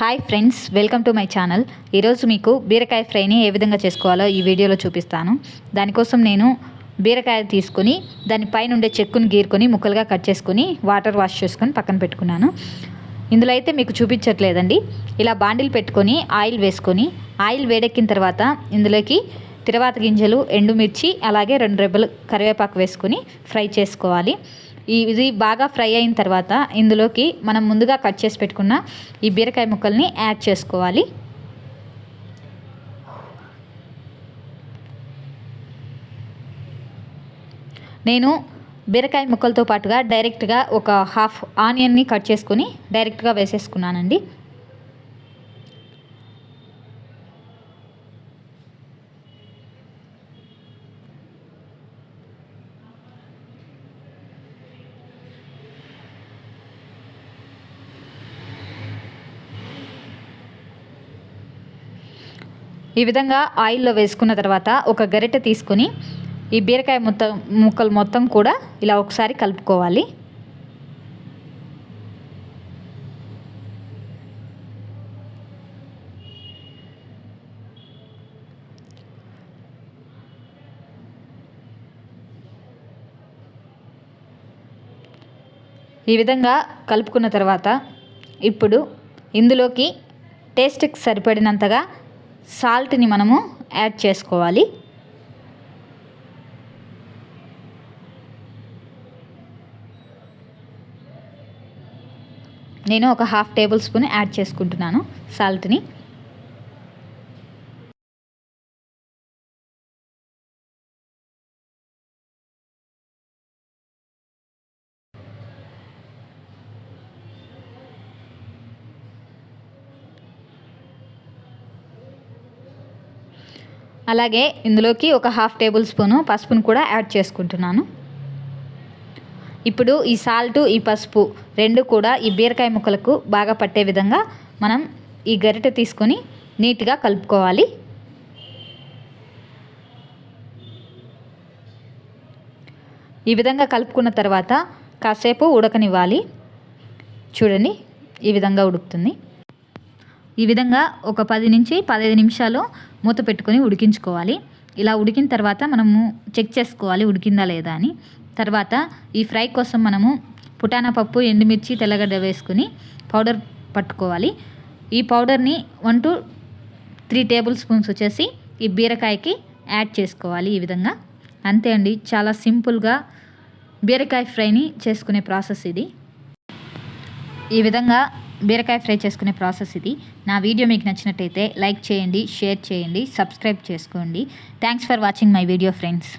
Hi friends welcome to my channel ఈరోజు మీకు బీరకాయ ఫ్రైని ఏ విధంగా చేసుకోవాలో ఈ వీడియోలో చూపిస్తాను. దానికోసం నేను బీరకాయ తీసుకొని దానిపైన ఉండే చెక్కును గీరుకొని ముక్కలుగా కట్ చేసుకుని వాటర్ వాష్ చేసుకొని పక్కన పెట్టుకున్నాను. ఇందులో అయితే మీకు చూపించట్లేదండి. ఇలా బాండిల్ పెట్టుకొని ఆయిల్ వేసుకొని ఆయిల్ వేడెక్కిన తర్వాత ఇందులోకి తిరవాత గింజలు ఎండుమిర్చి అలాగే రెండు రెబ్బలు కరివేపాకు వేసుకొని ఫ్రై చేసుకోవాలి. ఇది బాగా ఫ్రై అయిన తర్వాత ఇందులోకి మనం ముందుగా కట్ చేసి పెట్టుకున్న ఈ బీరకాయ ముక్కల్ని యాడ్ చేసుకోవాలి. నేను బీరకాయ ముక్కలతో పాటుగా డైరెక్ట్గా ఒక హాఫ్ ఆనియన్ని కట్ చేసుకొని డైరెక్ట్గా వేసేసుకున్నానండి. ఈ విధంగా ఆయిల్లో వేసుకున్న తర్వాత ఒక గరిటె తీసుకొని ఈ బీరకాయ మొత్తం ముక్కలు మొత్తం కూడా ఇలా ఒకసారి కలుపుకోవాలి. ఈ విధంగా కలుపుకున్న తర్వాత ఇప్పుడు ఇందులోకి టేస్ట్కి సరిపడినంతగా సాల్ట్ని మనము యాడ్ చేసుకోవాలి. నేను ఒక హాఫ్ టేబుల్ స్పూన్ యాడ్ చేసుకుంటున్నాను సాల్ట్ని. అలాగే ఇందులోకి ఒక హాఫ్ టేబుల్ స్పూను పసుపును కూడా యాడ్ చేసుకుంటున్నాను. ఇప్పుడు ఈ సాల్ట్ ఈ పసుపు రెండు కూడా ఈ బీరకాయ ముక్కలకు బాగా పట్టే విధంగా మనం ఈ గరిటె తీసుకొని నీట్గా కలుపుకోవాలి. ఈ విధంగా కలుపుకున్న తర్వాత కాసేపు ఉడకనివ్వాలి. చూడండి ఈ విధంగా ఉడుకుతుంది. ఈ విధంగా ఒక పది నుంచి పదిహేను నిమిషాలు మూత పెట్టుకొని ఉడికించుకోవాలి. ఇలా ఉడికిన తర్వాత మనము చెక్ చేసుకోవాలి ఉడికిందా లేదా అని. తర్వాత ఈ ఫ్రై కోసం మనము పుటానా పప్పు ఎండుమిర్చి తెల్లగడ్డ వేసుకుని పౌడర్ పట్టుకోవాలి. ఈ పౌడర్ని one two three tablespoons వచ్చేసి ఈ బీరకాయకి యాడ్ చేసుకోవాలి ఈ విధంగా. అంతే అండి. చాలా సింపుల్గా బీరకాయ ఫ్రైని చేసుకునే ప్రాసెస్ ఇది. ఈ విధంగా బీరకాయ ఫ్రై చేసుకునే ప్రాసెస్ ఇది. నా వీడియో మీకు నచ్చినట్టయితే లైక్ చేయండి షేర్ చేయండి సబ్స్క్రైబ్ చేసుకోండి. Thanks for watching my video friends